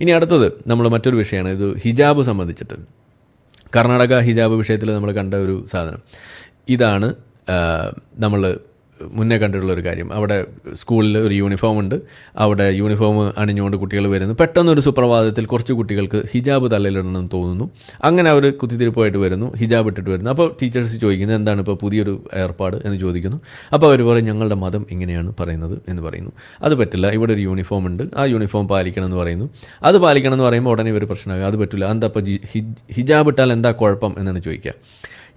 ഇനി അടുത്തത് നമ്മൾ മറ്റൊരു വിഷയമാണ് ഇത് ഹിജാബ് സംബന്ധിച്ചിട്ട്. കർണാടക ഹിജാബ് വിഷയത്തിൽ നമ്മൾ കണ്ട ഒരു സാധനം. ഇതാണ് നമ്മൾ മുന്നേ കണ്ടിട്ടുള്ള ഒരു കാര്യം. അവിടെ സ്കൂളിൽ ഒരു യൂണിഫോം ഉണ്ട്. അവിടെ യൂണിഫോം അണിഞ്ഞുകൊണ്ട് കുട്ടികൾ വരുന്നു. പെട്ടെന്നൊരു സുപ്രഭാതത്തിൽ കുറച്ച് കുട്ടികൾക്ക് ഹിജാബ് തലയിലിടണമെന്ന് തോന്നുന്നു. അങ്ങനെ അവർ കുത്തിത്തിരിപ്പായിട്ട് വരുന്നു. ഹിജാബ് ഇട്ടിട്ട് വരുന്നു. അപ്പോൾ ടീച്ചേഴ്സ് ചോദിക്കുന്നത് എന്താണ് ഇപ്പോൾ പുതിയൊരു ഏർപ്പാട്? എന്ന് ചോദിക്കുന്നു. അപ്പോൾ അവർ പറയും ഞങ്ങളുടെ മതം ഇങ്ങനെയാണ് പറയുന്നത് എന്ന് പറയുന്നു. അത് പറ്റില്ല. ഇവിടെ ഒരു യൂണിഫോം ഉണ്ട്. ആ യൂണിഫോം പാലിക്കണം എന്ന് പറയുന്നു. അത് പാലിക്കണം എന്ന് പറയുമ്പോൾ ഉടനെ ഇവർ പ്രശ്നമാകും. അത് പറ്റില്ല. എന്താ ഇപ്പോൾ ഹിജാബ് ഇട്ടാൽ എന്താ കുഴപ്പം? എന്നാണ് ചോദിക്കുക.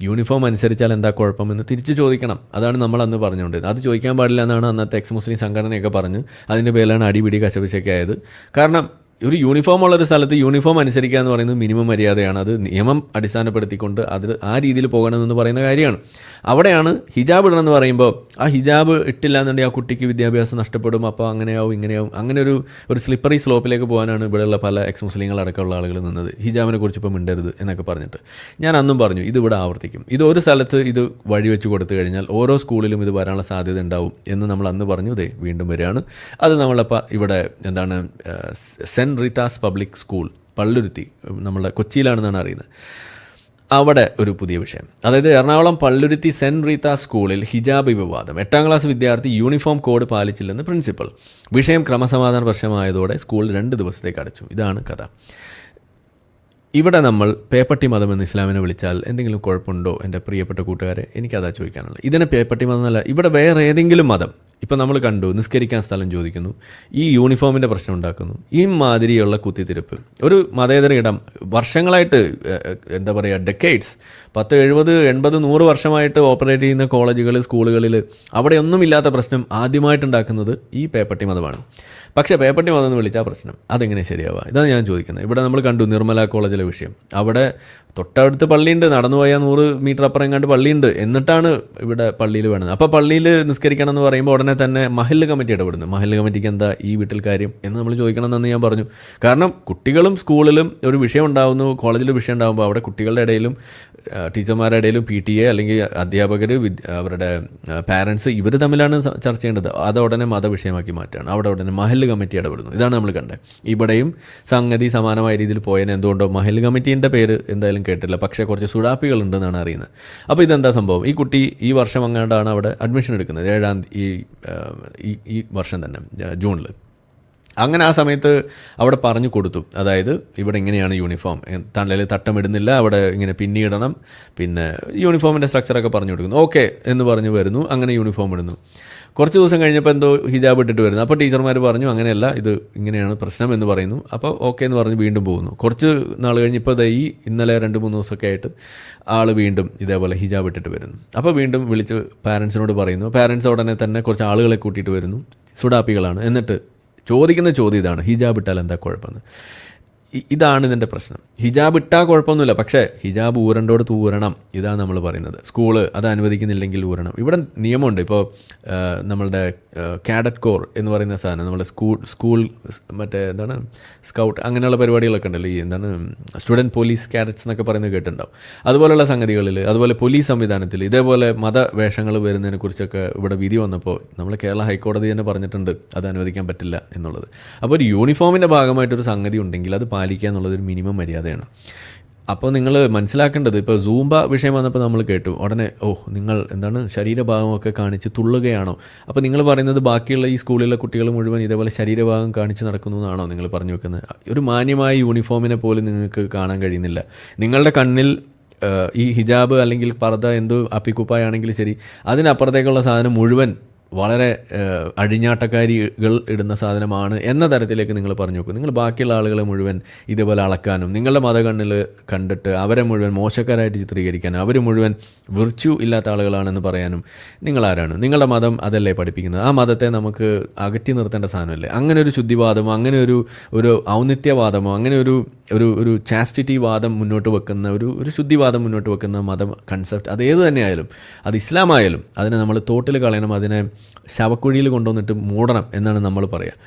യൂണിഫോം അനുസരിച്ചാൽ എന്താ കുഴപ്പമെന്ന് തിരിച്ചു ചോദിക്കണം. അതാണ് നമ്മൾ അന്ന് പറഞ്ഞുകൊണ്ടിരുന്നത്. അത് ചോദിക്കാൻ പാടില്ല എന്നാണ് അന്നത്തെ എക്സ് മുസ്ലിം സംഘടനയൊക്കെ പറഞ്ഞ് അതിന്റെ പേരിലാണ് അടിപിടി കശപിശയൊക്കെ ആയത് കാരണം ഒരു യൂണിഫോം ഉള്ള ഒരു സ്ഥലത്ത് യൂണിഫോം അനുസരിക്കുക എന്ന് പറയുന്നത് മിനിമം മര്യാദയാണ്. അത് നിയമം അടിസ്ഥാനപ്പെടുത്തിക്കൊണ്ട് അത് ആ രീതിയിൽ പോകണമെന്ന് പറയുന്ന കാര്യമാണ്. അവിടെയാണ് ഹിജാബ് ഇടണമെന്ന് പറയുമ്പോൾ ആ ഹിജാബ് ഇട്ടില്ല എന്നുണ്ടെങ്കിൽ ആ കുട്ടിക്ക് വിദ്യാഭ്യാസം നഷ്ടപ്പെടും അപ്പോൾ അങ്ങനെയാവും ഇങ്ങനെയാവും. അങ്ങനെ ഒരു ഒരു സ്ലിപ്പറി സ്ലോപ്പിലേക്ക് പോകാനാണ് ഇവിടെയുള്ള പല എക്സ് മുസ്ലിങ്ങൾ അടക്കമുള്ള ആളുകൾ നിന്നത്. ഹിജാബിനെ കുറിച്ച് ഇപ്പോൾ മിണ്ടരുത് എന്നൊക്കെ പറഞ്ഞിട്ട്. ഞാൻ അന്നും പറഞ്ഞു ഇത് ഇവിടെ ആവർത്തിക്കും. ഇത് ഒരു സ്ഥലത്ത് ഇത് വഴിവെച്ച് കൊടുത്തു കഴിഞ്ഞാൽ ഓരോ സ്കൂളിലും ഇത് വരാനുള്ള സാധ്യത ഉണ്ടാവും എന്ന് നമ്മൾ അന്ന് പറഞ്ഞു. ദേ വീണ്ടും വരികയാണ്. അത് നമ്മളപ്പോൾ ഇവിടെ എന്താണ് saint Rita's public school Palluruthy നമ്മുടെ കൊച്ചിയിലാണെന്നാണ് അറിയുന്നത്. അവിടെ ഒരു പുതിയ വിഷയം. അതായത് എറണാകുളം പള്ളുരുത്തി സെന്റ് റീത്ത സ്കൂളിൽ ഹിജാബ് വിവാദം. എട്ടാം ക്ലാസ് വിദ്യാർത്ഥി യൂണിഫോം കോഡ് പാലിച്ചില്ലെന്ന് പ്രിൻസിപ്പൽ. വിഷയം ക്രമസമാധാന പ്രശ്നമായതോടെ സ്കൂൾ രണ്ട് ദിവസത്തേക്ക് അടച്ചു. ഇതാണ് കഥ. ഇവിടെ നമ്മൾ പേപ്പട്ടി മതം എന്ന് ഇസ്ലാമിനെ വിളിച്ചാൽ എന്തെങ്കിലും കുഴപ്പമുണ്ടോ എന്റെ പ്രിയപ്പെട്ട കൂട്ടുകാരെ? എനിക്കതാ ചോദിക്കാനുള്ളത്. ഇതിനെ പേപ്പട്ടി മതം എന്നല്ല ഇവിടെ വേറെ ഏതെങ്കിലും മതം? ഇപ്പം നമ്മൾ കണ്ടു നിസ്കരിക്കാൻ സ്ഥലം ചോദിക്കുന്നു ഈ യൂണിഫോമിന്റെ പ്രശ്നം ഉണ്ടാക്കുന്നു ഈ മാതിരിയുള്ള കുത്തിത്തിരിപ്പ്. ഒരു മതേതര ഇടം വർഷങ്ങളായിട്ട് എന്താ പറയുക ഡെക്കേഡ്സ് പത്ത് എഴുപത് എൺപത് നൂറ് വർഷമായിട്ട് ഓപ്പറേറ്റ് ചെയ്യുന്ന കോളേജുകൾ സ്കൂളുകളിൽ അവിടെ ഒന്നുമില്ലാത്ത പ്രശ്നം ആദ്യമായിട്ടുണ്ടാക്കുന്നത് ഈ പേപ്പട്ടി മതമാണ്. പക്ഷേ പേപ്പട്ടി മതം എന്ന് വിളിച്ചാൽ പ്രശ്നം. അതെങ്ങനെ ശരിയാവുക ഇതാണ് ഞാൻ ചോദിക്കുന്നത് ഇവിടെ നമ്മൾ കണ്ടു നിർമ്മല കോളേജിലെ വിഷയം. അവിടെ തൊട്ടടുത്ത് പള്ളിയുണ്ട്. നടന്നു പോയാൽ നൂറ് മീറ്റർ അപ്പുറം എങ്ങാണ്ട് പള്ളിയുണ്ട്. എന്നിട്ടാണ് ഇവിടെ പള്ളിയിൽ വേണത് അപ്പോൾ പള്ളിയിൽ നിസ്കരിക്കണം എന്ന് പറയുമ്പോൾ ഉടനെ തന്നെ മഹല്ല് കമ്മിറ്റി ഇടപെടുന്നു. മഹല്ല് കമ്മിറ്റിക്ക് എന്താ ഈ വീട്ടിൽ കാര്യം എന്ന് നമ്മൾ ചോദിക്കണം എന്ന് ഞാൻ പറഞ്ഞു. കാരണം കുട്ടികളും സ്കൂളിലും ഒരു വിഷയം ഉണ്ടാകുന്നു കോളേജിൽ വിഷയം ഉണ്ടാകുമ്പോൾ അവിടെ കുട്ടികളുടെ ഇടയിലും ടീച്ചർമാരുടെ ഇടയിലും പി ടി എ അല്ലെങ്കിൽ അധ്യാപകർ അവരുടെ പാരൻസ് ഇവർ തമ്മിലാണ് ചർച്ച ചെയ്യേണ്ടത്. അത് ഉടനെ മതവിഷയമാക്കി മാറ്റുകയാണ്. അവിടെ ഉടനെ മഹല്ല് കമ്മിറ്റി ഇടപെടുന്നു. ഇതാണ് നമ്മൾ കണ്ടത്. ഇവിടെയും സംഗതി സമാനമായ രീതിയിൽ പോയതിന് എന്തുകൊണ്ടോ മഹല്ല് കമ്മിറ്റീന്റെ പേര് എന്തായാലും കേട്ടില്ല. പക്ഷേ കുറച്ച് സുഡാപ്പികളുണ്ടെന്നാണ് അറിയുന്നത്. അപ്പോൾ ഇതെന്താ സംഭവം? ഈ കുട്ടി ഈ വർഷം അങ്ങാണ്ടാണ് അവിടെ അഡ്മിഷൻ എടുക്കുന്നത്? ഏഴാം ഈ ഈ വർഷം തന്നെ ജൂണിൽ അങ്ങനെ ആ സമയത്ത് അവിടെ പറഞ്ഞു കൊടുത്തു. അതായത് ഇവിടെ ഇങ്ങനെയാണ് യൂണിഫോം. തണലിൽ തട്ടമിടുന്നില്ല അവിടെ ഇങ്ങനെ പിന്നിടണം പിന്നെ യൂണിഫോമിന്റെ സ്ട്രക്ചറൊക്കെ പറഞ്ഞു കൊടുക്കുന്നു. ഓക്കെ എന്ന് പറഞ്ഞു വരുന്നു. അങ്ങനെ യൂണിഫോം ഇടുന്നു. കുറച്ച് ദിവസം കഴിഞ്ഞപ്പോൾ എന്തോ ഹിജാബ് ഇട്ടിട്ട് വരുന്നു. അപ്പോൾ ടീച്ചർമാർ പറഞ്ഞു അങ്ങനെയല്ല ഇത് ഇങ്ങനെയാണ് പ്രശ്നം എന്ന് പറയുന്നു. അപ്പോൾ ഓക്കെ എന്ന് പറഞ്ഞ് വീണ്ടും പോകുന്നു. കുറച്ച് നാൾ കഴിഞ്ഞ് ഇപ്പോൾ ഈ ഇന്നലെ രണ്ട് മൂന്ന് ദിവസമൊക്കെ ആയിട്ട് ആൾ വീണ്ടും ഇതേപോലെ ഹിജാബ് ഇട്ടിട്ട് വരുന്നു. അപ്പോൾ വീണ്ടും വിളിച്ച് പാരൻസിനോട് പറയുന്നു. പാരൻസ് ഉടനെ തന്നെ കുറച്ച് ആളുകളെ കൂട്ടിയിട്ട് വരുന്നു. സുഡാപ്പികളാണ്. എന്നിട്ട് ചോദിക്കുന്ന ചോദ്യം ഇതാണ് ഹിജാബ് ഇട്ടാൽ എന്താ കുഴപ്പമെന്ന്? ഇതാണ് ഇതിന്റെ പ്രശ്നം. ഹിജാബ് ഇട്ടാൽ കുഴപ്പമൊന്നുമില്ല. പക്ഷേ ഹിജാബ് ഊരണ്ടോട് തൂരണം ഇതാണ് നമ്മൾ പറയുന്നത്. സ്കൂൾ അത് അനുവദിക്കുന്നില്ലെങ്കിൽ ഊരണം. ഇവിടെ നിയമമുണ്ട്. ഇപ്പോൾ നമ്മളുടെ കാഡറ്റ് കോർ എന്ന് പറയുന്ന സാധനം. നമ്മുടെ സ്കൂൾ സ്കൂൾ മറ്റേ എന്താണ്? സ്കൗട്ട് അങ്ങനെയുള്ള പരിപാടികളൊക്കെ ഉണ്ടല്ലോ. ഈ എന്താണ്? സ്റ്റുഡന്റ് പോലീസ് കാഡറ്റ്സ് എന്നൊക്കെ പറയുന്നത് കേട്ടിട്ടുണ്ടാവും. അതുപോലെയുള്ള സംഗതികളിൽ അതുപോലെ പോലീസ് സംവിധാനത്തിൽ ഇതേപോലെ മതവേഷങ്ങൾ വരുന്നതിനെ കുറിച്ചൊക്കെ ഇവിടെ വിധി വന്നപ്പോൾ നമ്മൾ കേരള ഹൈക്കോടതി തന്നെ പറഞ്ഞിട്ടുണ്ട് അത് അനുവദിക്കാൻ പറ്റില്ല എന്നുള്ളത്. അപ്പോൾ ഒരു യൂണിഫോമിന്റെ ഭാഗമായിട്ടൊരു സംഗതി ഉണ്ടെങ്കിൽ അത് പാലിക്കുക എന്നുള്ളതൊരു മിനിമം മര്യാദയാണ്. അപ്പോൾ നിങ്ങൾ മനസ്സിലാക്കേണ്ടത് ഇപ്പോൾ സൂംബ വിഷയം വന്നപ്പോൾ നമ്മൾ കേട്ടു ഉടനെ ഓ നിങ്ങൾ എന്താണ് ശരീരഭാഗമൊക്കെ കാണിച്ച് തുള്ളുകയാണോ? അപ്പോൾ നിങ്ങൾ പറയുന്നത് ബാക്കിയുള്ള ഈ സ്കൂളിലെ കുട്ടികൾ മുഴുവൻ ഇതേപോലെ ശരീരഭാഗം കാണിച്ച് നടക്കുന്നു എന്നാണോ നിങ്ങൾ പറഞ്ഞു വെക്കുന്നത്? ഒരു മാന്യമായ യൂണിഫോമിനെ പോലും നിങ്ങൾക്ക് കാണാൻ കഴിയുന്നില്ല. നിങ്ങളുടെ കണ്ണിൽ ഈ ഹിജാബ് അല്ലെങ്കിൽ പർദ്ദ എന്തോ അപ്പിക്കുപ്പായാണെങ്കിലും ശരി അതിനപ്പുറത്തേക്കുള്ള സാധനം മുഴുവൻ വളരെ അഴിഞ്ഞാട്ടക്കാരികൾ ഇടുന്ന സാധനമാണ് എന്ന തരത്തിലേക്ക് നിങ്ങൾ പറഞ്ഞു നോക്കും. നിങ്ങൾ ബാക്കിയുള്ള ആളുകളെ മുഴുവൻ ഇതേപോലെ അളക്കാനും നിങ്ങളുടെ മതകണ്ണിൽ കണ്ടിട്ട് അവരെ മുഴുവൻ മോശക്കാരായിട്ട് ചിത്രീകരിക്കാനും അവർ മുഴുവൻ വിർച്ചു ഇല്ലാത്ത ആളുകളാണെന്ന് പറയാനും നിങ്ങൾ ആരാണ്? നിങ്ങളുടെ മതം അതല്ലേ പഠിപ്പിക്കുന്നത്? ആ മതത്തെ നമുക്ക് അകറ്റി നിർത്തേണ്ട സാധനമല്ലേ? അങ്ങനെ ഒരു ശുദ്ധിവാദമോ അങ്ങനെ ഒരു ഒരു ഔന്നിത്യവാദമോ അങ്ങനെ ഒരു ഒരു ഒരു ചാസ്റ്റിറ്റി വാദം മുന്നോട്ട് വെക്കുന്ന ഒരു ഒരു ശുദ്ധിവാദം മുന്നോട്ട് വെക്കുന്ന മതം കൺസെപ്റ്റ് അത് ഏത് തന്നെയായാലും അത് ഇസ്ലാം ആയാലും അതിനെ നമ്മൾ തോട്ടിൽ കളയണം അതിനെ ശവക്കുഴിയിൽ കൊണ്ടുവന്നിട്ട് മൂടണം എന്നാണ് നമ്മൾ പറയുക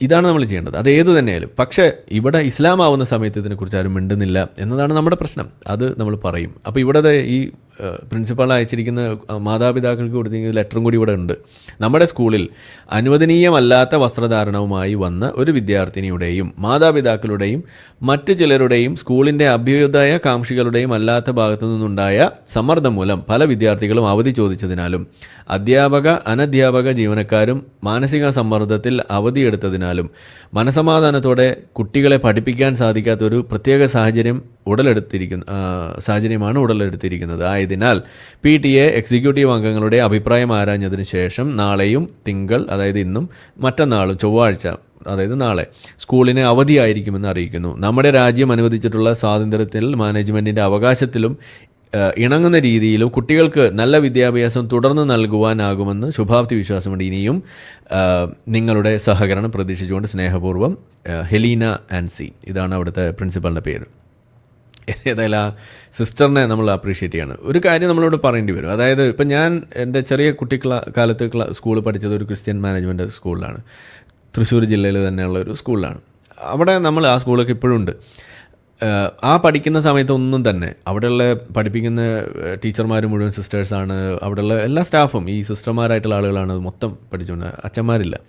ഇതാണ് നമ്മൾ ചെയ്യേണ്ടത്. അത് ഏത് തന്നെയായാലും. പക്ഷേ ഇവിടെ ഇസ്ലാം ആവുന്ന സമയത്ത് ഇതിനെക്കുറിച്ച് ആരും മിണ്ടുന്നില്ല എന്നതാണ് നമ്മുടെ പ്രശ്നം. അത് നമ്മൾ പറയും. അപ്പോൾ ഇവിടെ ഈ പ്രിൻസിപ്പാൾ അയച്ചിരിക്കുന്ന മാതാപിതാക്കൾക്ക് കൊടുത്തിരിക്കുന്ന ലെറ്ററും കൂടി ഇവിടെ ഉണ്ട്. നമ്മുടെ സ്കൂളിൽ അനുവദനീയമല്ലാത്ത വസ്ത്രധാരണവുമായി വന്ന ഒരു വിദ്യാർത്ഥിനിയുടെയും മാതാപിതാക്കളുടെയും മറ്റു ചിലരുടെയും സ്കൂളിന്റെ അഭ്യുദയ കാംക്ഷികളുടെയും അല്ലാത്ത ഭാഗത്തു നിന്നുണ്ടായ സമ്മർദ്ദം മൂലം പല വിദ്യാർത്ഥികളും അവധി ചോദിച്ചതിനാലും അധ്യാപക അനധ്യാപക ജീവനക്കാരും മാനസിക സമ്മർദ്ദത്തിൽ അവധിയെടുത്തതിനാലും മനസമാധാനത്തോടെ കുട്ടികളെ പഠിപ്പിക്കാൻ സാധിക്കാത്തൊരു പ്രത്യേക സാഹചര്യം ഉടലെടുത്തിരിക്കുന്നു സാഹചര്യമാണ് ഉടലെടുത്തിരിക്കുന്നത്. ആയതിനാൽ പി ടി എ എക്സിക്യൂട്ടീവ് അംഗങ്ങളുടെ അഭിപ്രായം ആരാഞ്ഞതിന് ശേഷം നാളെയും തിങ്കൾ അതായത് ഇന്നും മറ്റന്നാളും ചൊവ്വാഴ്ച അതായത് നാളെ സ്കൂളിന് അവധിയായിരിക്കുമെന്ന് അറിയിക്കുന്നു. നമ്മുടെ രാജ്യം അനുവദിച്ചിട്ടുള്ള സ്വാതന്ത്ര്യത്തിൽ മാനേജ്മെന്റിന്റെ അവകാശത്തിലും ഇണങ്ങുന്ന രീതിയിലും കുട്ടികൾക്ക് നല്ല വിദ്യാഭ്യാസം തുടർന്ന് നൽകുവാനാകുമെന്ന് ശുഭാപ്തി വിശ്വാസമുണ്ട്. ഇനിയും നിങ്ങളുടെ സഹകരണം പ്രതീക്ഷിച്ചുകൊണ്ട് സ്നേഹപൂർവം ഹെലീന ആൻസി. ഇതാണ് അവിടുത്തെ പ്രിൻസിപ്പളിന്റെ പേര്. ഏതായാലും ആ സിസ്റ്ററിനെ നമ്മൾ അപ്രീഷിയേറ്റ് ചെയ്യണം. ഒരു കാര്യം നമ്മളോട് പറയേണ്ടി വരും. അതായത് ഇപ്പം ഞാൻ എന്റെ ചെറിയ കുട്ടിക്കള കാലത്ത് സ്കൂൾ പഠിച്ചത് ഒരു ക്രിസ്ത്യൻ മാനേജ്മെന്റ് സ്കൂളിലാണ് തൃശ്ശൂർ ജില്ലയിൽ തന്നെയുള്ള ഒരു സ്കൂളിലാണ് അവിടെ നമ്മൾ ആ സ്കൂളൊക്കെ ഇപ്പോഴും ഉണ്ട്. ആ പഠിക്കുന്ന സമയത്ത് ഒന്നും തന്നെ. അവിടെയുള്ള പഠിപ്പിക്കുന്ന ടീച്ചർമാർ മുഴുവൻ സിസ്റ്റേഴ്സാണ് അവിടെയുള്ള എല്ലാ സ്റ്റാഫും ഈ സിസ്റ്റർമാരായിട്ടുള്ള ആളുകളാണ് മൊത്തം പഠിച്ചുകൊണ്ട് അച്ഛന്മാരില്ല.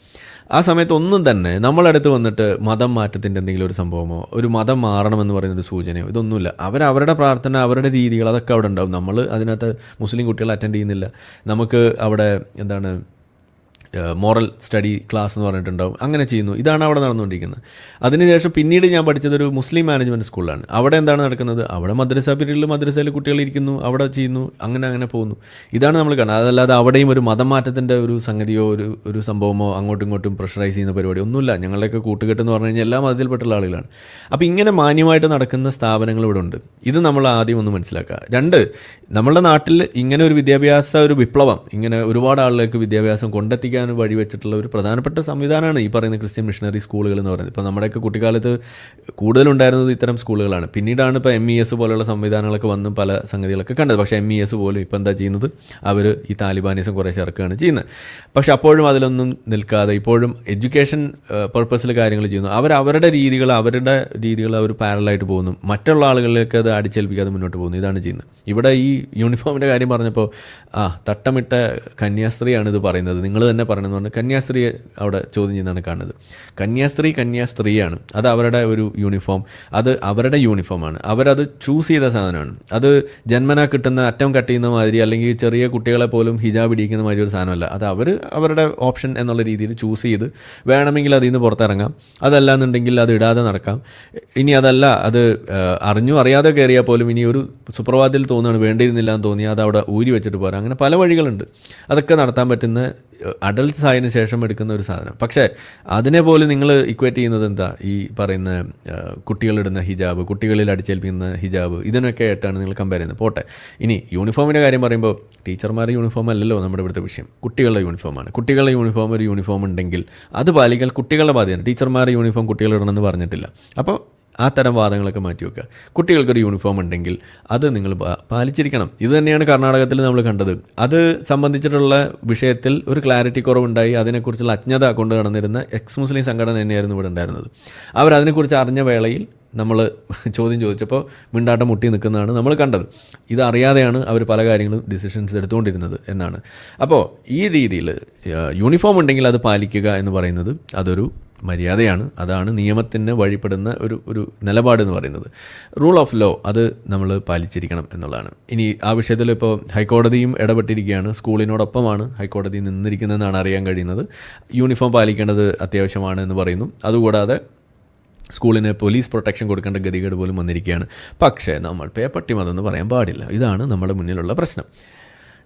ആ സമയത്ത് ഒന്നും തന്നെ നമ്മളടുത്ത് വന്നിട്ട് മതം മാറ്റത്തിന്റെ എന്തെങ്കിലും ഒരു സംഭവമോ ഒരു മതം മാറണമെന്ന് പറയുന്നൊരു സൂചനയോ ഇതൊന്നുമില്ല. അവർ അവരുടെ പ്രാർത്ഥന അവരുടെ രീതികൾ അതൊക്കെ അവിടെ ഉണ്ടാവും. നമ്മൾ അതിനകത്ത് മുസ്ലിം കുട്ടികൾ അറ്റൻഡ് ചെയ്യുന്നില്ല. നമുക്ക് അവിടെ എന്താണ് മോറൽ സ്റ്റഡി ക്ലാസ് എന്ന് പറഞ്ഞിട്ടുണ്ടാവും. അങ്ങനെ ചെയ്യുന്നു. ഇതാണ് അവിടെ നടന്നുകൊണ്ടിരിക്കുന്നത്. അതിനുശേഷം പിന്നീട് ഞാൻ പഠിച്ചത് ഒരു മുസ്ലിം മാനേജ്മെന്റ് സ്കൂളിലാണ് അവിടെ എന്താണ് നടക്കുന്നത്? അവിടെ മദ്രസ പീരീഡിൽ മദ്രസയിൽ കുട്ടികൾ ഇരിക്കുന്നു. അവിടെ ചെയ്യുന്നു. അങ്ങനെ അങ്ങനെ പോകുന്നു. ഇതാണ് നമ്മൾ കാണുന്നത്. അതല്ലാതെ അവിടെയും ഒരു മതമാറ്റത്തിന്റെ ഒരു സംഗതിയോ ഒരു ഒരു സംഭവമോ അങ്ങോട്ടും ഇങ്ങോട്ടും പ്രഷറൈസ് ചെയ്യുന്ന പരിപാടി ഒന്നുമില്ല. ഞങ്ങളുടെയൊക്കെ കൂട്ടുകെട്ടെന്ന് പറഞ്ഞു കഴിഞ്ഞാൽ എല്ലാ മതത്തിൽപ്പെട്ടുള്ള ആളുകളാണ്. അപ്പോൾ ഇങ്ങനെ മാന്യമായിട്ട് നടക്കുന്ന സ്ഥാപനങ്ങൾ ഇവിടെ ഉണ്ട്. ഇത് നമ്മൾ ആദ്യം ഒന്ന് മനസ്സിലാക്കുക. രണ്ട് നമ്മളുടെ നാട്ടിൽ ഇങ്ങനെ ഒരു വിദ്യാഭ്യാസ ഒരു വിപ്ലവം ഇങ്ങനെ ഒരുപാട് ആളുകൾക്ക് വിദ്യാഭ്യാസം കൊണ്ടെത്തിക്കാൻ വഴിവെച്ചിട്ടുള്ള ഒരു പ്രധാനപ്പെട്ട സംവിധാനമാണ് ഈ പറയുന്ന ക്രിസ്ത്യൻ മിഷണറി സ്കൂളുകൾ എന്ന് പറയുന്നത്. ഇപ്പോൾ നമ്മുടെയൊക്കെ കുട്ടിക്കാലത്ത് കൂടുതലുണ്ടായിരുന്നത് ഇത്തരം സ്കൂളുകളാണ്. പിന്നീടാണ് ഇപ്പോൾ എം ഇ എസ് പോലെയുള്ള സംവിധാനങ്ങളൊക്കെ വന്നും പല സംഗതികളൊക്കെ കണ്ടത്. പക്ഷേ എം ഇ എസ് പോലും ഇപ്പോൾ എന്താ ചെയ്യുന്നത്? അവർ ഈ താലിബാനിസം കുറേ ചേർക്കുകയാണ് ചെയ്യുന്നത്. പക്ഷെ അപ്പോഴും അതിലൊന്നും നിൽക്കാതെ ഇപ്പോഴും എഡ്യൂക്കേഷൻ പർപ്പസിൽ കാര്യങ്ങൾ ചെയ്യുന്നു. അവർ അവരുടെ രീതികൾ അവരുടെ രീതികൾ അവർ പാരലായിട്ട് പോകുന്നു. മറ്റുള്ള ആളുകളിലേക്ക് അത് അടിച്ചേൽപ്പിക്കാതെ മുന്നോട്ട് പോകുന്നു. ഇതാണ് ചെയ്യുന്നത്. ഇവിടെ ഈ യൂണിഫോമിന്റെ കാര്യം പറഞ്ഞപ്പോൾ ആ തട്ടമിട്ട കന്യാസ്ത്രീയാണ് ഇത് പറയുന്നത്. നിങ്ങൾ തന്നെ പറയണമെന്ന് പറഞ്ഞാൽ കന്യാസ്ത്രീയെ അവിടെ ചോദ്യം ചെയ്യുന്നതാണ് കാണുന്നത്. കന്യാസ്ത്രീ കന്യാസ്ത്രീയാണ്. അത് അവരുടെ ഒരു യൂണിഫോം. അത് അവരുടെ യൂണിഫോമാണ്. അവരത് ചൂസ് ചെയ്ത സാധനമാണ്. അത് ജന്മന കിട്ടുന്ന അറ്റം കട്ട് ചെയ്യുന്ന മാതിരി അല്ലെങ്കിൽ ചെറിയ കുട്ടികളെ പോലും ഹിജാബ് ഇടിക്കുന്ന മാതിരി ഒരു സാധനമല്ല. അത് അവർ അവരുടെ ഓപ്ഷൻ എന്നുള്ള രീതിയിൽ ചൂസ് ചെയ്ത് വേണമെങ്കിൽ അതിൽ നിന്ന് പുറത്തിറങ്ങാം. അതല്ല എന്നുണ്ടെങ്കിൽ അത് ഇടാതെ നടക്കാം. ഇനി അതല്ല അത് അറിഞ്ഞു അറിയാതെ കയറിയാൽ പോലും ഇനി ഒരു സുപ്രഭാതത്തിൽ തോന്നുകയാണ്. വേണ്ടിയിരുന്നില്ല എന്ന് തോന്നി അത് അവിടെ ഊരി വെച്ചിട്ട് പോരാം. അങ്ങനെ പല വഴികളുണ്ട്. അതൊക്കെ നടത്താൻ പറ്റുന്ന അഡൾട്ട്സ് ആയതിനു ശേഷം എടുക്കുന്ന ഒരു സാധനം. പക്ഷേ അതിനെ പോലെ നിങ്ങൾ ഇക്വേറ്റ് ചെയ്യുന്നത് എന്താ? ഈ പറയുന്ന കുട്ടികളിടുന്ന ഹിജാബ് കുട്ടികളിൽ അടിച്ചേൽപ്പിക്കുന്ന ഹിജാബ് ഇതിനൊക്കെ ആയിട്ടാണ് നിങ്ങൾ കമ്പയർ ചെയ്യുന്നത്. പോട്ടെ. ഇനി യൂണിഫോമിന്റെ കാര്യം പറയുമ്പോൾ ടീച്ചർമാരുടെ യൂണിഫോം അല്ലല്ലോ നമ്മുടെ ഇവിടുത്തെ വിഷയം. കുട്ടികളുടെ യൂണിഫോമാണ് കുട്ടികളുടെ യൂണിഫോം ഒരു യൂണിഫോം ഉണ്ടെങ്കിൽ അത് പാലിക്കൽ കുട്ടികളുടെ ബാധ്യതയാണ്. ടീച്ചർമാരുടെ യൂണിഫോം കുട്ടികളിടണമെന്ന് പറഞ്ഞിട്ടില്ല. അപ്പോൾ ആ തരം വാദങ്ങളൊക്കെ മാറ്റി വെക്കുക. കുട്ടികൾക്കൊരു യൂണിഫോം ഉണ്ടെങ്കിൽ അത് നിങ്ങൾ പാലിച്ചിരിക്കണം. ഇത് തന്നെയാണ് കർണാടകത്തിൽ നമ്മൾ കണ്ടത്. അത് സംബന്ധിച്ചിട്ടുള്ള വിഷയത്തിൽ ഒരു ക്ലാരിറ്റി കുറവുണ്ടായി. അതിനെക്കുറിച്ചുള്ള അജ്ഞത കൊണ്ട് നടന്നിരുന്ന എക്സ് മുസ്ലിം സംഘടന തന്നെയായിരുന്നു ഇവിടെ ഉണ്ടായിരുന്നത്. അവർ അതിനെക്കുറിച്ച് അറിഞ്ഞ വേളയിൽ നമ്മൾ ചോദ്യം ചോദിച്ചപ്പോൾ മിണ്ടാട്ടം മുട്ടി നിൽക്കുന്നതാണ് നമ്മൾ കണ്ടത്. ഇതറിയാതെയാണ് അവർ പല കാര്യങ്ങളും ഡിസിഷൻസ് എടുത്തുകൊണ്ടിരുന്നത് എന്നാണ്. അപ്പോൾ ഈ രീതിയിൽ യൂണിഫോം ഉണ്ടെങ്കിൽ അത് പാലിക്കുക എന്ന് പറയുന്നത് അതൊരു മര്യാദയാണ്. അതാണ് നിയമത്തിന് വഴിപ്പെടുന്ന ഒരു ഒരു നിലപാട് എന്ന് പറയുന്നത്. റൂൾ ഓഫ് ലോ അത് നമ്മൾ പാലിച്ചിരിക്കണം എന്നുള്ളതാണ്. ഇനി ആ വിഷയത്തിൽ ഇപ്പോൾ ഹൈക്കോടതിയും ഇടപെട്ടിരിക്കുകയാണ്. സ്കൂളിനോടൊപ്പമാണ് ഹൈക്കോടതി നിന്നിരിക്കുന്നതെന്നാണ് അറിയാൻ കഴിയുന്നത്. യൂണിഫോം പാലിക്കേണ്ടത് അത്യാവശ്യമാണ് എന്ന് പറയുന്നു. അതുകൂടാതെ സ്കൂളിന് പോലീസ് പ്രൊട്ടക്ഷൻ കൊടുക്കേണ്ട ഗതികേട് പോലും വന്നിരിക്കുകയാണ്. പക്ഷേ നമ്മൾ പേപ്പട്ടി മതമെന്ന് എന്ന് പറയാൻ പാടില്ല. ഇതാണ് നമ്മുടെ മുന്നിലുള്ള പ്രശ്നം.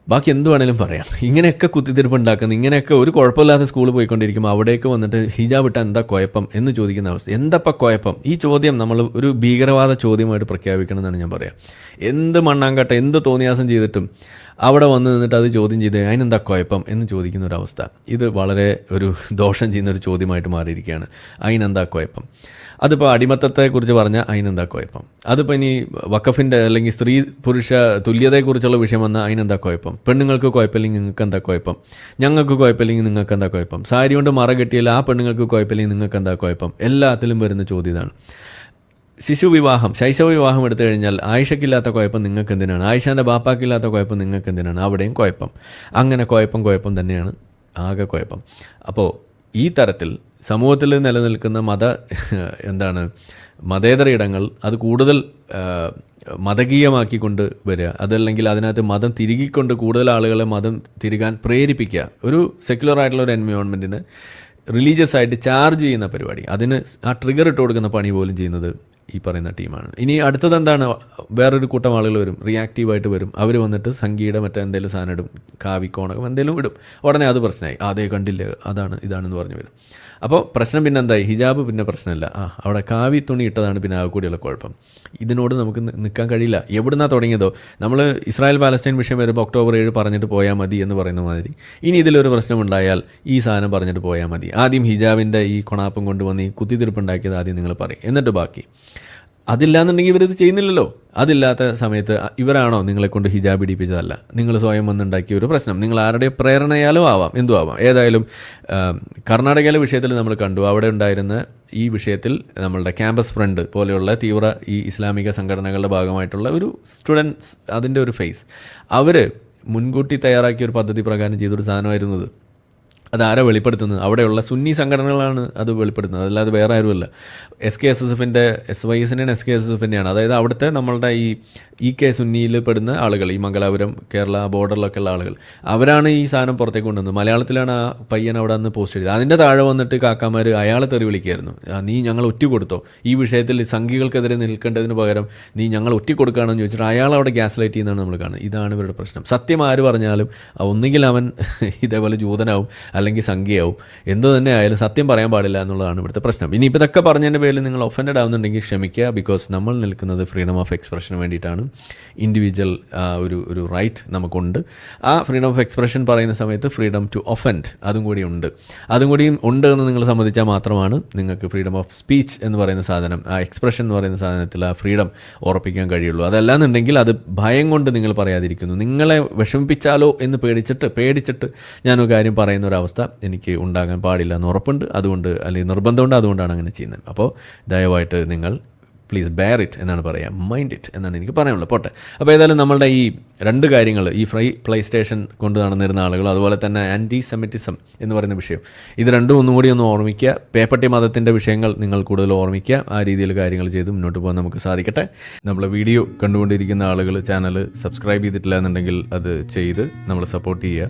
ബാക്കി എന്ത് വേണേലും പറയാം. ഇങ്ങനെയൊക്കെ കുത്തിത്തിരിപ്പ് ഉണ്ടാക്കുന്ന ഇങ്ങനെയൊക്കെ ഒരു കുഴപ്പമില്ലാത്ത സ്കൂളിൽ പോയിക്കൊണ്ടിരിക്കുമ്പോൾ അവിടേക്ക് വന്നിട്ട് ഹിജാബ് ഇട്ടാൽ എന്താ കുഴപ്പം എന്ന് ചോദിക്കുന്ന അവസ്ഥ. എന്തപ്പം കുഴപ്പം? ഈ ചോദ്യം നമ്മൾ ഒരു ഭീകരവാദ ചോദ്യമായിട്ട് പ്രഖ്യാപിക്കണം എന്നാണ് ഞാൻ പറയാം. എന്ത് മണ്ണാങ്കട്ട എന്ത് തോന്നിയാസം ചെയ്തിട്ടും അവിടെ വന്ന് നിന്നിട്ട് അത് ചോദ്യം ചെയ്ത് അതിനെന്താ കുഴപ്പം എന്ന് ചോദിക്കുന്ന ഒരു അവസ്ഥ. ഇത് വളരെ ഒരു ദോഷം ചെയ്യുന്ന ഒരു ചോദ്യമായിട്ട് മാറിയിരിക്കുകയാണ്. അതിനെന്താ കുഴപ്പം? അതിപ്പോൾ അടിമത്തത്തെക്കുറിച്ച് പറഞ്ഞാൽ അതിനെന്താ കുഴപ്പം അതിപ്പോൾ ഇനി വക്കഫിന്റെ അല്ലെങ്കിൽ സ്ത്രീ പുരുഷ തുല്യതയെക്കുറിച്ചുള്ള വിഷയം വന്നാൽ അതിനെന്താ കുഴപ്പം പെണ്ണുങ്ങൾക്ക് കുഴപ്പമില്ലെങ്കിൽ നിങ്ങൾക്ക് എന്താ കുഴപ്പം ഞങ്ങൾക്ക് കുഴപ്പമില്ലെങ്കിൽ നിങ്ങൾക്ക് എന്താ കുഴപ്പം സാരി കൊണ്ട് മറ കെട്ടിയാൽ ആ പെണ്ണുങ്ങൾക്ക് കുഴപ്പമില്ലെങ്കിൽ നിങ്ങൾക്ക് എന്താ കുഴപ്പം എല്ലാത്തിലും വരുന്ന ചോദ്യം ഇതാണ്. ശിശു വിവാഹം ശൈശവ വിവാഹം എടുത്തു കഴിഞ്ഞാൽ ആയിഷക്കില്ലാത്ത കുഴപ്പം നിങ്ങൾക്ക് എന്തിനാണ്? ആയിഷാന്റെ ബാപ്പാക്കില്ലാത്ത കുഴപ്പം നിങ്ങൾക്ക് എന്തിനാണ്? അവിടെയും കുഴപ്പം. അങ്ങനെ കുഴപ്പം കുഴപ്പം തന്നെയാണ് ആകെ കുഴപ്പം. അപ്പോൾ ഈ തരത്തിൽ സമൂഹത്തിൽ നിലനിൽക്കുന്ന മത എന്താണ് മതേതര ഇടങ്ങൾ അത് കൂടുതൽ മതകീയമാക്കിക്കൊണ്ട് വരിക. അതല്ലെങ്കിൽ അതിനകത്ത് മതം തിരുകിക്കൊണ്ട് കൂടുതൽ ആളുകളെ മതം തിരുകാൻ പ്രേരിപ്പിക്കുക. ഒരു സെക്യുലർ ആയിട്ടുള്ള ഒരു എൻവയോൺമെന്റിന് റിലീജിയസ് ആയിട്ട് ചാർജ് ചെയ്യുന്ന പരിപാടി. അതിന് ആ ട്രിഗർ ഇട്ട് കൊടുക്കുന്ന പണി പോലും ചെയ്യുന്നത് ഈ പറയുന്ന ടീമാണ്. ഇനി അടുത്തത് എന്താണ്? വേറൊരു കൂട്ടം ആളുകൾ വരും. റിയാക്റ്റീവായിട്ട് വരും. അവർ വന്നിട്ട് സംഗീതം മറ്റെന്തെങ്കിലും സാധനം ഇടും. കാവിക്കോണകം എന്തെങ്കിലും ഇടും. ഉടനെ അത് പ്രശ്നമായി. അതേ കണ്ടില്ല? അതാണ് ഇതാണെന്ന് പറഞ്ഞു വരും. അപ്പോൾ പ്രശ്നം പിന്നെ എന്തായി? ഹിജാബ് പിന്നെ പ്രശ്നമില്ല. ആ അവിടെ കാവി തുണി ഇട്ടതാണ് പിന്നെ ആകെ കൂടിയുള്ള കുഴപ്പം. ഇതിനോട് നമുക്ക് നിൽക്കാൻ കഴിയില്ല. എവിടുന്നാണ് തുടങ്ങിയതോ? നമ്മൾ ഇസ്രായേൽ പാലസ്തീൻ വിഷയം വരുമ്പോൾ ഒക്ടോബർ ഏഴ് പറഞ്ഞിട്ട് പോയാൽ മതി എന്ന് പറയുന്ന മാതിരി. ഇനി ഇതിലൊരു പ്രശ്നമുണ്ടായാൽ ഈ സാധനം പറഞ്ഞിട്ട് പോയാൽ മതി. ആദ്യം ഹിജാബിന്റെ ഈ കൊണാപ്പം കൊണ്ടുവന്ന് ഈ കുത്തിത്തിരിപ്പുണ്ടാക്കിയത് ആദ്യം നിങ്ങൾ പറയും. എന്നിട്ട് ബാക്കി. അതില്ലാന്നുണ്ടെങ്കിൽ ഇവരിത് ചെയ്യുന്നില്ലല്ലോ. അതില്ലാത്ത സമയത്ത് ഇവരാണോ നിങ്ങളെ കൊണ്ട് ഹിജാബ് ഇടിപ്പിച്ചതല്ല? നിങ്ങൾ സ്വയം വന്നുണ്ടാക്കിയ ഒരു പ്രശ്നം. നിങ്ങൾ ആരുടെ പ്രേരണയാലും ആവാം എന്തു ആവാം. ഏതായാലും കർണാടകയിലെ വിഷയത്തിൽ നമ്മൾ കണ്ടു. അവിടെ ഉണ്ടായിരുന്ന ഈ വിഷയത്തിൽ നമ്മളുടെ ക്യാമ്പസ് ഫ്രണ്ട് പോലെയുള്ള തീവ്ര ഈ ഇസ്ലാമിക സംഘടനകളുടെ ഭാഗമായിട്ടുള്ള ഒരു സ്റ്റുഡൻസ് അതിന്റെ ഒരു ഫേസ്. അവർ മുൻകൂട്ടി തയ്യാറാക്കിയ ഒരു പദ്ധതി പ്രകാരം ചെയ്തൊരു സാധനമായിരുന്നത് അതാരാ വെളിപ്പെടുത്തുന്നത്? അവിടെയുള്ള സുന്നി സംഘടനകളാണ് അത് വെളിപ്പെടുത്തുന്നത്. അതല്ലാതെ വേറെ ആരുമല്ല. എസ് കെ എസ് എസ് എഫിന്റെ എസ് വൈ എസിന്റെയാണ് എസ് കെ എസ് എസ് എഫിന്റെയാണ് അതായത് അവിടുത്തെ നമ്മളുടെ ഈ ഇ കെ സുന്നിയിൽ പെടുന്ന ആളുകൾ ഈ മംഗലാപുരം കേരള ബോർഡറിലൊക്കെ ഉള്ള ആളുകൾ. അവരാണ് ഈ സാധനം പുറത്തേക്ക് കൊണ്ടുവന്നത്. മലയാളത്തിലാണ് ആ പയ്യൻ അവിടെ നിന്ന് പോസ്റ്റ് ചെയ്തത്. അതിന്റെ താഴെ വന്നിട്ട് കാക്കാമാർ അയാളെ തെറി വിളിക്കുകയായിരുന്നു. നീ ഞങ്ങൾ ഒറ്റ കൊടുത്തോ? ഈ വിഷയത്തിൽ സംഘികൾക്കെതിരെ നിൽക്കേണ്ടതിന് പകരം നീ ഞങ്ങൾ ഒറ്റ കൊടുക്കുകയാണെന്ന് ചോദിച്ചിട്ട് അയാൾ അവിടെ ഗ്യാസ് ലൈറ്റ് ചെയ്യുന്നതാണ് നമ്മൾ കാണുന്നത്. ഇതാണ് ഇവരുടെ പ്രശ്നം. സത്യം ആര് പറഞ്ഞാലും ഒന്നുകിൽ അവൻ ഇതേപോലെ ജൂതനാവും അല്ലെങ്കിൽ സംഖ്യയാവും. എന്ത് തന്നെ ആയാലും സത്യം പറയാൻ പാടില്ല എന്നുള്ളതാണ് ഇവിടുത്തെ പ്രശ്നം. ഇനി ഇപ്പോൾ ഇതൊക്കെ പറഞ്ഞതിന്റെ പേരിൽ നിങ്ങൾ ഒഫൻഡഡ് ആവുന്നുണ്ടെങ്കിൽ ക്ഷമിക്കുക ബിക്കോസ് നമ്മൾ നിൽക്കുന്നത് ഫ്രീഡം ഓഫ് എക്സ്പ്രഷന് വേണ്ടിയിട്ടാണ്. ഇൻഡിവിജ്വൽ ഒരു ഒരു റൈറ്റ് നമുക്കുണ്ട്. ആ ഫ്രീഡം ഓഫ് എക്സ്പ്രഷൻ പറയുന്ന സമയത്ത് ഫ്രീഡം ടു ഒഫൻഡ് അതും കൂടി ഉണ്ട്. അതും കൂടി ഉണ്ട് എന്ന് നിങ്ങൾ സമ്മതിച്ചാൽ മാത്രമാണ് നിങ്ങൾക്ക് ഫ്രീഡം ഓഫ് സ്പീച്ച് എന്ന് പറയുന്ന സാധനം ആ എക്സ്പ്രഷൻ എന്ന് പറയുന്ന സാധനത്തിൽ ആ ഫ്രീഡം ഉറപ്പിക്കാൻ കഴിയുള്ളൂ. അതല്ലാന്നുണ്ടെങ്കിൽ അത് ഭയം കൊണ്ട് നിങ്ങൾ പറയാതിരിക്കുന്നു. നിങ്ങളെ വിഷമിപ്പിച്ചാലോ എന്ന് പേടിച്ചിട്ട് പേടിച്ചിട്ട് ഞാനൊരു കാര്യം പറയുന്ന ഒരു എനിക്ക് ഉണ്ടാകാൻ പാടില്ല എന്ന് ഉറപ്പുണ്ട്. അതുകൊണ്ട് അല്ലെങ്കിൽ നിർബന്ധമുണ്ട്. അതുകൊണ്ടാണ് അങ്ങനെ ചെയ്യുന്നത്. അപ്പോൾ ദയവായിട്ട് നിങ്ങൾ പ്ലീസ് ബെയർ ഇറ്റ് എന്നാണ് പറയുക മൈൻഡ് ഇറ്റ് എന്നാണ് എനിക്ക് പറയാനുള്ളത്. പോട്ടെ. അപ്പോൾ ഏതായാലും നമ്മളുടെ ഈ രണ്ട് കാര്യങ്ങൾ ഈ ഫ്രൈ പ്ലേ സ്റ്റേഷൻ കൊണ്ട് നടന്നിരുന്ന ആളുകൾ അതുപോലെ തന്നെ ആന്റി സെമിറ്റിസം എന്ന് പറയുന്ന വിഷയം ഇത് രണ്ടും ഒന്നും കൂടി ഒന്ന് ഓർമ്മിക്കുക. പേപ്പട്ടി മതത്തിന്റെ വിഷയങ്ങൾ നിങ്ങൾ കൂടുതൽ ഓർമ്മിക്കുക. ആ രീതിയിൽ കാര്യങ്ങൾ ചെയ്ത് മുന്നോട്ട് പോകാൻ നമുക്ക് സാധിക്കട്ടെ. നമ്മളെ വീഡിയോ കണ്ടുകൊണ്ടിരിക്കുന്ന ആളുകൾ ചാനൽ സബ്സ്ക്രൈബ് ചെയ്തിട്ടില്ല എന്നുണ്ടെങ്കിൽ അത് ചെയ്ത് നമ്മളെ സപ്പോർട്ട് ചെയ്യുക.